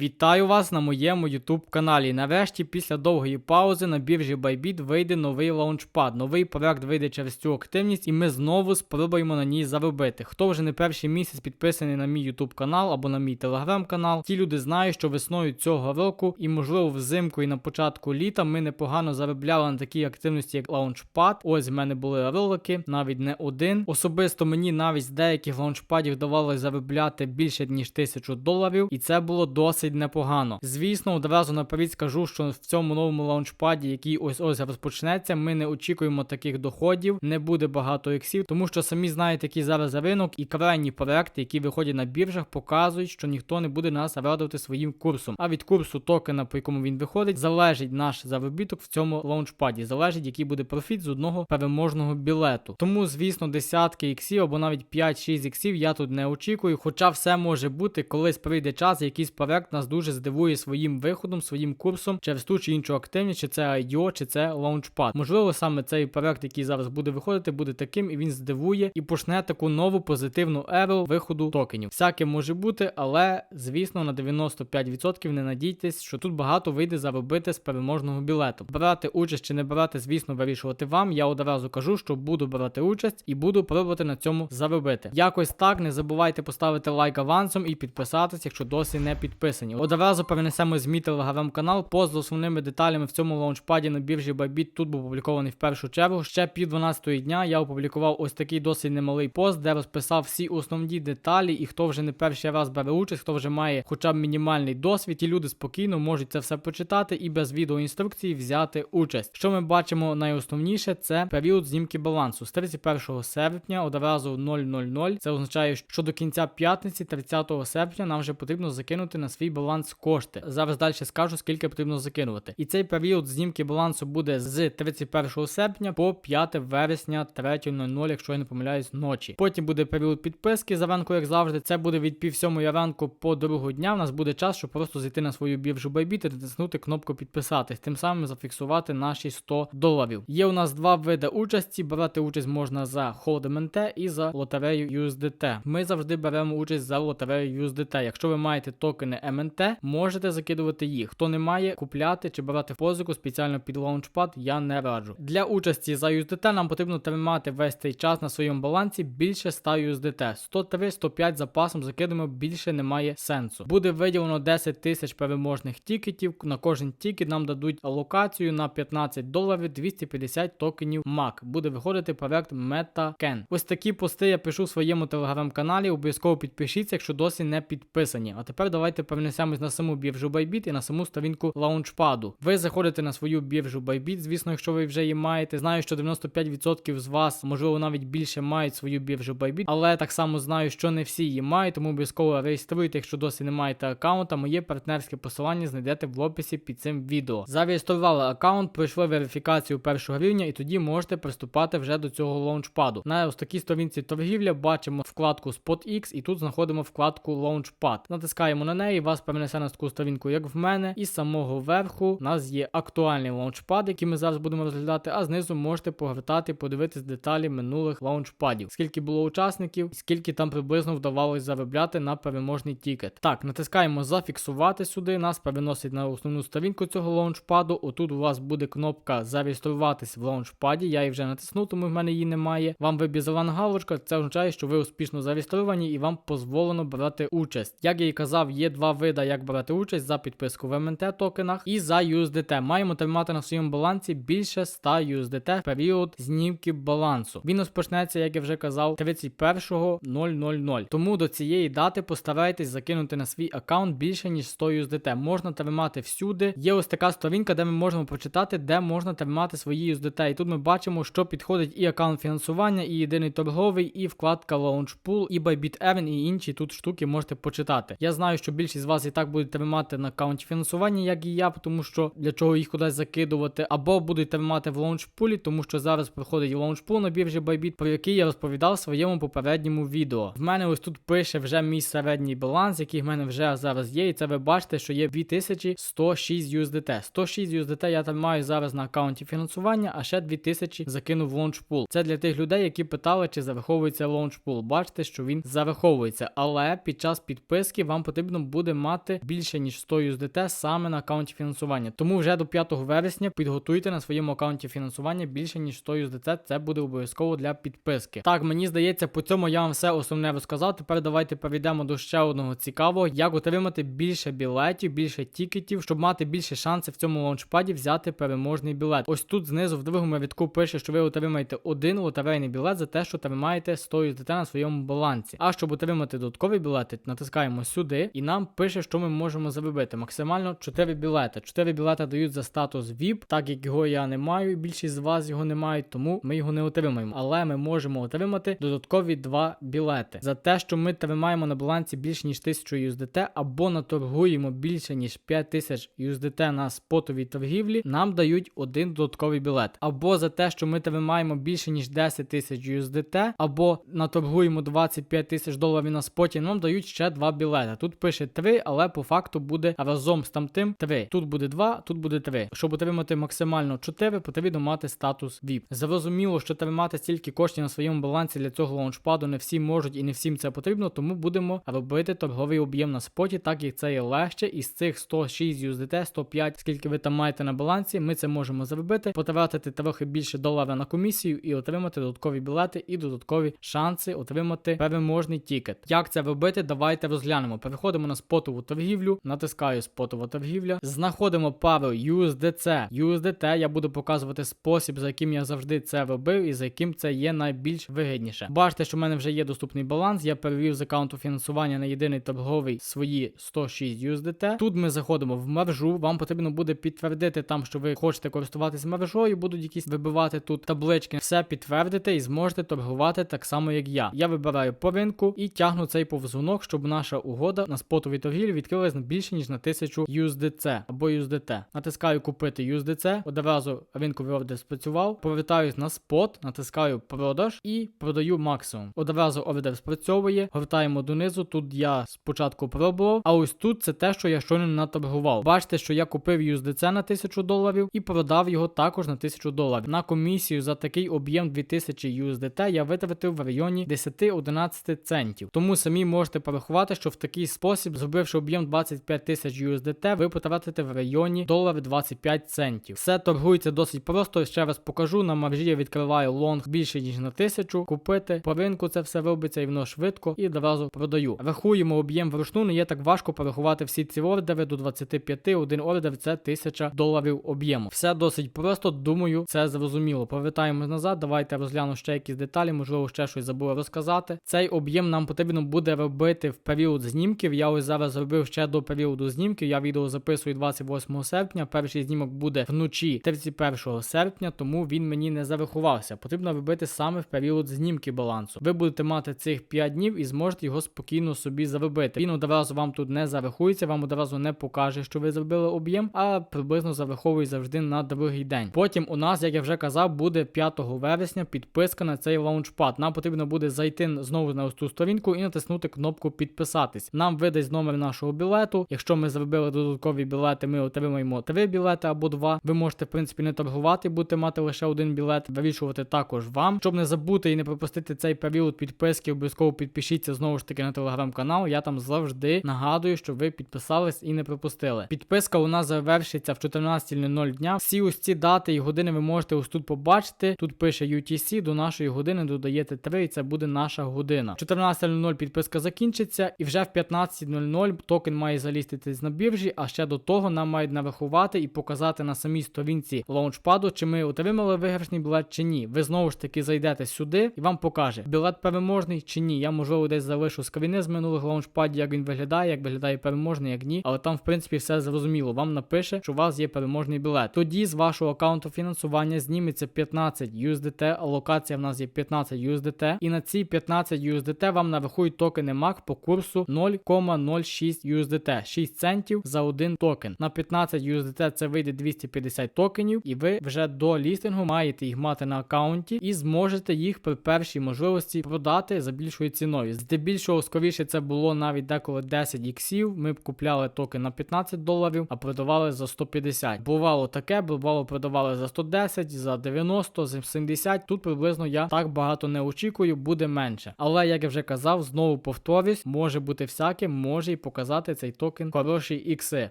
Вітаю вас на моєму YouTube каналі. Нарешті, після довгої паузи на біржі Bybit вийде новий лаунчпад. Новий проект вийде через цю активність, і ми знову спробуємо на ній заробити. Хто вже не перший місяць підписаний на мій YouTube канал або на мій телеграм канал, ті люди знають, що весною цього року і, можливо, взимку і на початку літа ми непогано заробляли на такій активності, як лаунчпад. Ось в мене були ролики, навіть не один. Особисто мені навіть з деяких лаунчпадів давалося заробляти більше ніж тисячу доларів, і це було досить непогано. Звісно, одразу наперед скажу, що в цьому новому лаунчпаді, який ось ось розпочнеться, ми не очікуємо таких доходів, не буде багато іксів, тому що самі знаєте, який зараз ринок, і крайні проекти, які виходять на біржах, показують, що ніхто не буде нас радувати своїм курсом. А від курсу токена, по якому він виходить, залежить наш заробіток в цьому лаунчпаді, залежить, який буде профіт з одного переможного білету. Тому, звісно, десятки іксів або навіть 5-6 іксів я тут не очікую. Хоча все може бути, колись прийде час, якийсь проект нас дуже здивує своїм виходом, своїм курсом через ту чи іншу активність, чи це IDO, чи це Launchpad. Можливо, саме цей проект, який зараз буде виходити, буде таким, і він здивує і почне таку нову позитивну еру виходу токенів. Всяке може бути, але звісно на 95% не надійтесь, що тут багато вийде заробити з переможного білету. Брати участь чи не брати, звісно, вирішувати вам. Я одразу кажу, що буду брати участь і буду пробувати на цьому заробити. Якось так, не забувайте поставити лайк авансом і підписатись, якщо досі не підписані. Одразу перенесемо з мій телеграм-канал. Пост з основними деталями в цьому лаунчпаді на біржі Bybit тут був опублікований в першу чергу. Ще пів 12 дня я опублікував ось такий досить немалий пост, де розписав всі основні деталі, і хто вже не перший раз бере участь, хто вже має хоча б мінімальний досвід, і люди спокійно можуть це все почитати і без відеоінструкції взяти участь. Що ми бачимо найосновніше, це період знімки балансу з 31 серпня одразу 000. Це означає, що до кінця п'ятниці, 30 серпня, нам вже потрібно закинути на свій баланс кошти. Зараз далі скажу, скільки потрібно закинувати. І цей період знімки балансу буде з 31 серпня по 5 вересня 3.00, якщо я не помиляюсь, ночі. Потім буде період підписки за ранку, як завжди. Це буде від пів сьомої ранку по другу дня. У нас буде час, щоб просто зайти на свою біржу Bybit і натиснути кнопку підписатись, тим самим зафіксувати наші 100 доларів. Є у нас два види участі. Брати участь можна за HoldMNT і за лотерею USDT. Ми завжди беремо участь за лотерею USDT. Якщо ви маєте токени MNT, можете закидувати їх. Хто не має купляти чи брати позику спеціально під лаунчпад, я не раджу. Для участі за USDT нам потрібно тримати весь цей час на своєму балансі більше 100 USDT. 103-105 запасом закидуємо більше немає сенсу. Буде виділено 10 тисяч переможних тікетів. На кожен тікет нам дадуть алокацію на 15 доларів 250 токенів MAC. Буде виходити проект MetaCan. Ось такі пости я пишу в своєму телеграм-каналі. Обов'язково підпишіться, якщо досі не підписані. А тепер давайте перенесемось на саму біржу Bybit і на саму сторінку лаунчпаду. Ви заходите на свою біржу Bybit, звісно, якщо ви вже її маєте. Знаю, що 95% з вас, можливо, навіть більше мають свою біржу Bybit, але так само знаю, що не всі її мають, тому обов'язково реєструйте, якщо досі не маєте аккаунта. Моє партнерське посилання знайдете в описі під цим відео. Зареєстрували аккаунт, пройшли верифікацію першого рівня, і тоді можете приступати вже до цього лаунчпаду. На ось такій сторінці торгівля бачимо вкладку SpotX і тут знаходимо вкладку Launchpad. Натискаємо на неї, вас перенесе на таку сторінку, як в мене, і з самого верху у нас є актуальний лаунчпад, який ми зараз будемо розглядати, а знизу можете погортати, подивитись деталі минулих лаунчпадів. Скільки було учасників, скільки там приблизно вдавалось заробляти на переможний тікет. Так, натискаємо зафіксувати сюди. Нас переносить на основну сторінку цього лаунчпаду. Отут у вас буде кнопка зареєструватись в лаунчпаді. Я її вже натиснув, тому в мене її немає. Вам вибіє зелена галочка. Це означає, що ви успішно зареєстровані і вам дозволено брати участь. Як я і казав, є два види, як брати участь за підписку в МНТ токенах і за USDT. Маємо тримати на своєму балансі більше 100 USDT в період знімки балансу. Він розпочнеться, як я вже казав, 31.000. Тому до цієї дати постарайтесь закинути на свій аккаунт більше ніж 100 USDT. Можна тримати всюди. Є ось така сторінка, де ми можемо прочитати, де можна тримати свої USDT. І тут ми бачимо, що підходить і аккаунт фінансування, і єдиний торговий, і вкладка Launch Pool, і Bybit Earn, і інші тут штуки можете почитати. Я знаю, що більшість з вас і так будуть тримати на аккаунті фінансування, як і я, тому що для чого їх кудись закидувати, або будуть тримати в лаунчпулі, тому що зараз проходить лаунчпул на біржі Bybit, про який я розповідав в своєму попередньому відео. В мене ось тут пише вже мій середній баланс, який в мене вже зараз є, і це ви бачите, що є 2106 USDT. 106 USDT я там маю зараз на аккаунті фінансування, а ще 2000 закинув в лаунчпул. Це для тих людей, які питали, чи зараховується лаунчпул. Бачите, що він зараховується, але під час підписки вам потрібно буде мати мати більше ніж 100 USDT саме на аккаунті фінансування. Тому вже до 5 вересня підготуйте на своєму аккаунті фінансування більше ніж 100 USDT. Це буде обов'язково для підписки. Так, мені здається, по цьому я вам все основне розказав. Тепер давайте перейдемо до ще одного цікавого, як отримати більше білетів, більше тікетів, щоб мати більше шансів в цьому лаунчпаді взяти переможний білет. Ось тут знизу в другому рядку пише, що ви отримаєте один лотерейний білет за те, що тримаєте 100 USDT на своєму балансі. А щоб отримати додаткові білети, натискаємо сюди, і нам пише, що ми можемо заробити. Максимально 4 білети. 4 білети дають за статус VIP, так як його я не маю, і більшість з вас його не мають, тому ми його не отримаємо. Але ми можемо отримати додаткові 2 білети за те, що ми тримаємо на балансі більше ніж 1000 USDT, або наторгуємо більше ніж 5000 USDT на спотовій торгівлі, нам дають один додатковий білет. Або за те, що ми тримаємо більше ніж 10 тисяч USDT, або наторгуємо 25 тисяч доларів на споті, нам дають ще 2 білети. Тут пише 3, але по факту буде разом з тамтим 3. Тут буде 2, тут буде 3. Щоб отримати максимально 4, потрібно мати статус VIP. Зрозуміло, що тримати стільки коштів на своєму балансі для цього лаунчпаду не всі можуть і не всім це потрібно, тому будемо робити торговий об'єм на споті, так як це є легше. Із цих 106 USDT, 105, скільки ви там маєте на балансі, ми це можемо зробити, потратити трохи більше долара на комісію і отримати додаткові білети і додаткові шанси отримати переможний тікет. Як це робити? Давайте розглянемо. Переходимо на спотову торгівлю, натискаю спотова торгівля, знаходимо пару USDC. USDT я буду показувати спосіб, за яким я завжди це робив і за яким це є найбільш вигідніше. Бачите, що в мене вже є доступний баланс. Я перевів з аккаунту фінансування на єдиний торговий свої 106 USDT. Тут ми заходимо в мережу. Вам потрібно буде підтвердити там, що ви хочете користуватися мережою, будуть якісь вибивати тут таблички. Все підтвердите і зможете торгувати так само, як я. Я вибираю по ринку і тягну цей повзунок, щоб наша угода на спотовій торгівлі відкрилась на більше ніж на 1000 USDC або USDT. Натискаю купити USDC, одразу ордер спрацював. Повертаюсь на спот, натискаю продаж і продаю максимум. Одразу ордер спрацьовує, гортаємо донизу. Тут я спочатку пробував, а ось тут це те, що я щойно наторгував. Бачите, що я купив USDC на 1000 доларів і продав його також на 1000 доларів. На комісію за такий об'єм 2000 USDT я витратив в районі 10-11 центів. Тому самі можете порахувати, що в такий спосіб, зробивши об'єм 25 тисяч USDT, ви потратите в районі доларів 25 центів. Все торгується досить просто. Ще раз покажу. На маржі я відкриваю лонг більше ніж на тисячу. Купити по ринку це все робиться і воно швидко і одразу продаю. Рахуємо об'єм вручну. Не є так важко порахувати всі ці ордери до 25. Один ордер це 1000 доларів об'єму. Все досить просто. Думаю, це зрозуміло. Повертаємось назад. Давайте розгляну ще якісь деталі. Можливо, ще щось забув розказати. Цей об'єм нам потрібно буде робити в період знімків. Я ось зараз зробив ще до періоду знімків. Я відео записую 28 серпня. Перший знімок буде вночі 31 серпня, тому він мені не зарахувався. Потрібно робити саме в період знімки балансу. Ви будете мати цих 5 днів і зможете його спокійно собі заробити. Він одразу вам тут не зарахується, вам одразу не покаже, що ви зробили об'єм, а приблизно зараховує завжди на другий день. Потім у нас, як я вже казав, буде 5 вересня підписка на цей лаунчпад. Нам потрібно буде зайти знову на ось цю сторінку і натиснути кнопку підписатись. Нам видасть номер нашого білету. Якщо ми зробили додаткові білети, ми отримаємо 3 білети або 2. Ви можете, в принципі, не торгувати, будете мати лише один білет, вирішувати також вам. Щоб не забути і не пропустити цей період підписки, обов'язково підпишіться знову ж таки на телеграм-канал. Я там завжди нагадую, щоб ви підписались і не пропустили. Підписка у нас завершиться в 14.00 дня. Всі ось ці дати і години ви можете ось тут побачити. Тут пише UTC, до нашої години додаєте 3, і це буде наша година. 14.00 підписка закінчиться, і вже в 15.00 токен має заліститись на біржі, а ще до того нам мають нарахувати і показати на самій сторінці лаунчпаду, чи ми отримали виграшний білет чи ні. Ви знову ж таки зайдете сюди і вам покаже, білет переможний чи ні. Я можливо десь залишу скріни з минулих лаунчпадів, як він виглядає, як виглядає переможний, як ні. Але там, в принципі, все зрозуміло. Вам напише, що у вас є переможний білет. Тоді з вашого аккаунту фінансування зніметься 15 USDT, алокація в нас є 15 USDT, і на ці 15 USDT вам нарахують токени MAC по курсу 0,06 USDT, 6 центів за один токен. На 15 USDT це вийде 250 токенів, і ви вже до лістингу маєте їх мати на аккаунті і зможете їх при першій можливості продати за більшою ціною. Здебільшого, скоріше, це було навіть деколи 10 іксів. Ми б купляли токен на 15 доларів, а продавали за 150. Бувало таке, бувало продавали за 110, за 90, за 70. Тут приблизно я так багато не очікую, буде менше. Але як я вже казав, знову повторюсь, може бути всяке, може і показати цей токен хороші ікси.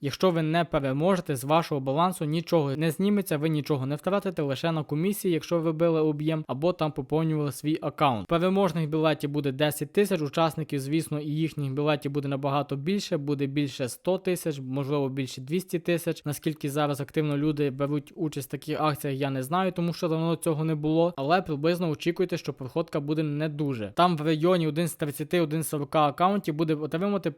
Якщо ви не переможете, з вашого балансу нічого не зніметься, ви нічого не втратите лише на комісії, якщо ви били об'єм, або там поповнювали свій аккаунт. Переможних білетів буде 10 тисяч, учасників, звісно, і їхніх білетів буде набагато більше, буде більше 100 тисяч, можливо, більше 200 тисяч. Наскільки зараз активно люди беруть участь в таких акціях, я не знаю, тому що давно цього не було. Але приблизно очікуйте, що проходка буде не дуже. Там в районі 1 з 30, 1 з 40 аккаунтів буде отримувати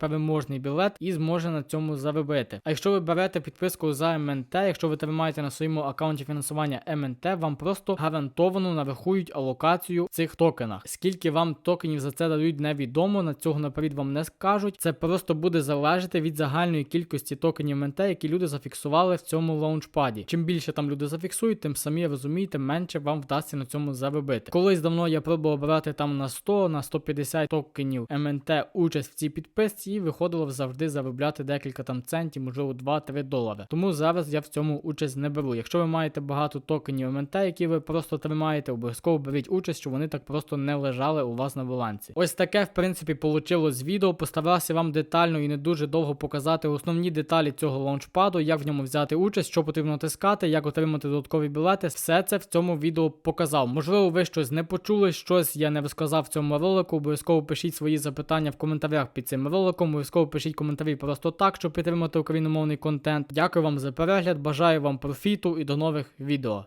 переможний білет і зможе на цьому заробити. А якщо ви берете підписку за МНТ, якщо ви тримаєте на своєму аккаунті фінансування МНТ, вам просто гарантовано нарахують алокацію в цих токенах. Скільки вам токенів за це дають, невідомо. На цього наперед вам не скажуть. Це просто буде залежати від загальної кількості токенів МНТ, які люди зафіксували в цьому лаунчпаді. Чим більше там люди зафіксують, тим самі розумієте, менше вам вдасться на цьому заробити. Колись давно я пробував брати там на 100, на 150 токенів МНТ участь в цій підписці і виходило завжди заробляти декілька там центів, можливо 2-3 долари. Тому зараз я в цьому участь не беру. Якщо ви маєте багато токенів МНТ, які ви просто тримаєте, обов'язково беріть участь, щоб вони так просто не лежали у вас на балансі. Ось таке, в принципі, получилось з відео. Постарався вам детально і не дуже довго показати основні деталі цього лаунчпаду, як в ньому взяти участь, що потрібно натискати, як отримати додаткові білети. Все це в цьому відео показав. Можливо, ви щось не почули, щось я не розказав в цьому ролику. Обов'язково пишіть свої запитання в коментарях під цим роликом. Обов'язково пишіть коментарі просто так, щоб підтримати україномовний контент. Дякую вам за перегляд. Бажаю вам профіту і до нових відео.